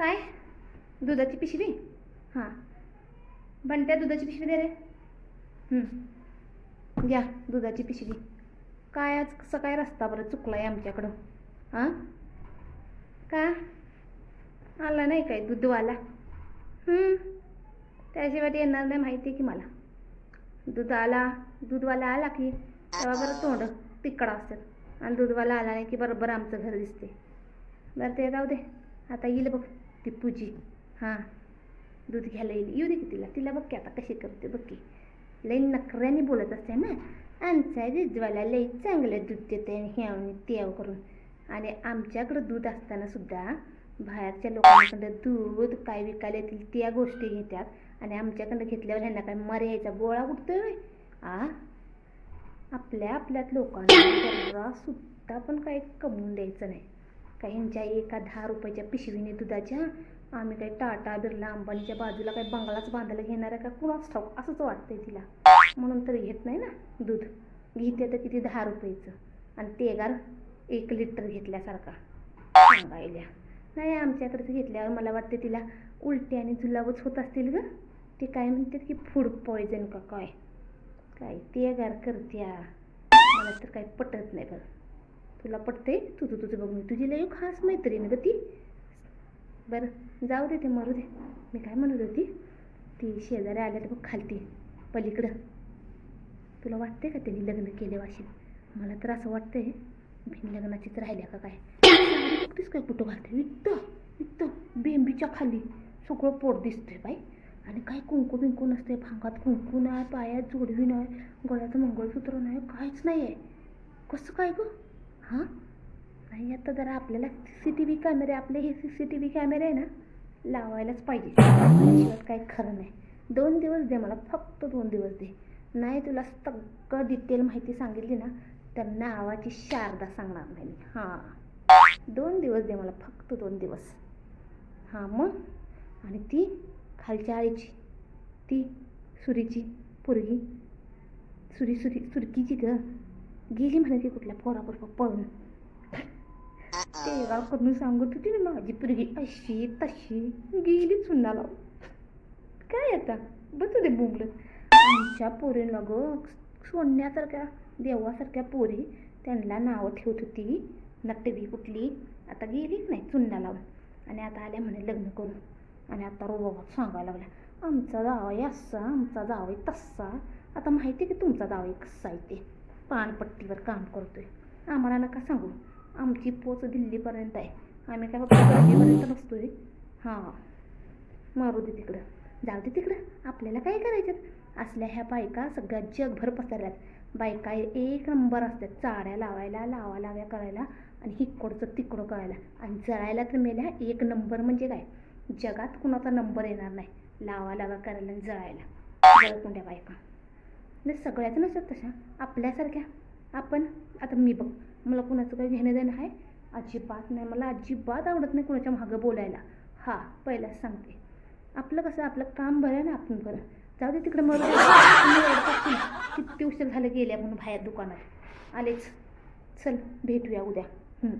काय? दुधाची पिशवी? हां. बनत्या दुधाची पिशवी दे रे. घ्या दुधाची पिशवी. काय आज कसं काय रस्ता बरं चुकला आहे आमच्याकडं. हां का? आला नाही काय दूधवाला त्याशिवाय ते येणार नाही माहिती आहे की मला. दूध आला दूधवाला आला की तेव्हा बरं तोंड तिकडं असतात आणि दूधवाला आला नाही की बरोबर आमचं घर दिसते बरं ते जाऊ दे. आता येईल बघ. ती पूजी. हां. दूध घ्यायला येईल. येऊ दे की तिला. तिला बघ की आता कशी करते. बघ की. लई नखऱ्याने बोलत असते ना. आमचा दूधवाला लई चांगलं दूध देते आणि ह्याव त्याव करून. आणि आमच्याकडं दूध असताना सुद्धा बाहेरच्या लोकांकडं दूध काय विकायला येतील त्या गोष्टी घेतात. आणि आमच्याकडं घेतल्यावर ह्यांना काय मर्यायचा गोळा उठतोय आ? आपल्या आपल्यात लोकांना सुद्धा पण काही कमवून द्यायचं नाही. का ह्यांच्या एका दहा रुपयाच्या पिशवीने दुधाच्या आम्ही काही टाटा बिर्ला अंबानीच्या बाजूला काही बंगलाच बांधायला घेणार आहे का? कुणाच ठाऊक असंच वाटतंय तिला. म्हणून तर घेत नाही ना दूध. घेते तर किती? दहा रुपयाचं. आणि तेगार एक लिटर घेतल्यासारखा. सांगायला नाही आमच्याकडचं घेतल्यावर मला वाटते तिला उलटी आणि जुलाबच होत असतील ग. ते काय म्हणतात की फूड पॉयझन का काय? काय ते गार करत्या. मला तर काही पटत नाही बरं. तुला पटते तुझं तुझं बघ मी तुझी लई खास मैत्रीण ग ती. बरं जाऊ दे ते मरू दे. मी काय म्हणत होती? ती शेजारी आल्या तर बघ खालती पलीकडं. तुला वाटते का त्यांनी लग्न केले वाशी मला तर असं वाटतंय बिन लग्नाचीच राहिल्या का काय? बघतीस काय कुठं घालते इथं इथं बेंबीच्या खाली. सगळं पोट दिसतंय बाई. आणि काय कुंकू बिंकू नसते भांगात कुंकू नाही पायात जोडवी नाही गळ्याचं मंगळसूत्र नाही काहीच नाही आहे कसं काय गं? हां? नाही आता जरा आपल्याला सी सी टी व्ही कॅमेरे आपले हे सी सी टी व्ही कॅमेरे आहे ना लावायलाच पाहिजे. त्याशिवाय काही खरं नाही. दोन दिवस दे मला फक्त दोन दिवस दे. नाही तुला सगळं डिटेल माहिती सांगितली ना तर नावाची शारदा सांगणार नाही मी. हां. दोन दिवस दे मला फक्त दोन दिवस. हां मग? आणि ती खालच्या आळीची ती सुरीची पोरगी सुरी सुरी सुरकीची ग. गेली म्हणे ती कुठल्या पोराबरोबर पळून. तेव्हा करून सांगत होती ना माझी पोरगी अशी तशी गेली चुन्नाला काय आता? बसू दे बोंबलं आमच्या पोरीला ग सोन्यासारख्या देवासारख्या पोरी त्यांना नावं ठेवत होती. नटवी कुठली? आता गेलीच नाही चुन्ना लावून आणि आता आल्या म्हणे लग्न करून. आणि आता रोबाबात सांगायला लागल्या आमचा जावई असा आमचा जावई तसा. आता माहिती आहे की तुमचा जावई कसा आहे ते? पानपट्टीवर काम करतोय. आम्हाला नका सांगू. आमची पोच दिल्लीपर्यंत आहे. आम्ही काय फक्त दिल्लीपर्यंत बसतोय? हां. मारू दे तिकडं. जाऊ दे तिकडं. आपल्याला काय करायचं? असल्या ह्या बायका सगळ्या जगभर पसरल्यात. बायका एक नंबर असतात. चाड्या लावायला लावा लाव्या करायला आणि हिकडचं तिकडं करायला. आणि जळायला तर मेल्या एक नंबर म्हणजे काय? जगात कुणाचा नंबर येणार नाही. लावा लावा करायला आणि जळायला. जळकुंड्या बायका. म्हणजे नाही सगळ्याच नसतात तशा. आपल्यासारख्या. आपण आता मी बघ मला कुणाचं काही घेणं देणं आहे? अजिबात नाही. मला अजिबात आवडत नाही कुणाच्या मागं बोलायला. हा पहिलाच सांगते. आपलं कसं आपलं काम बरं आहे ना आपण बरं जाऊ दे तिकडे मरू किती उशीर झालं गेल्या म्हणून बाहेर दुकानात. आलेच. चल भेटूया उद्या. हं.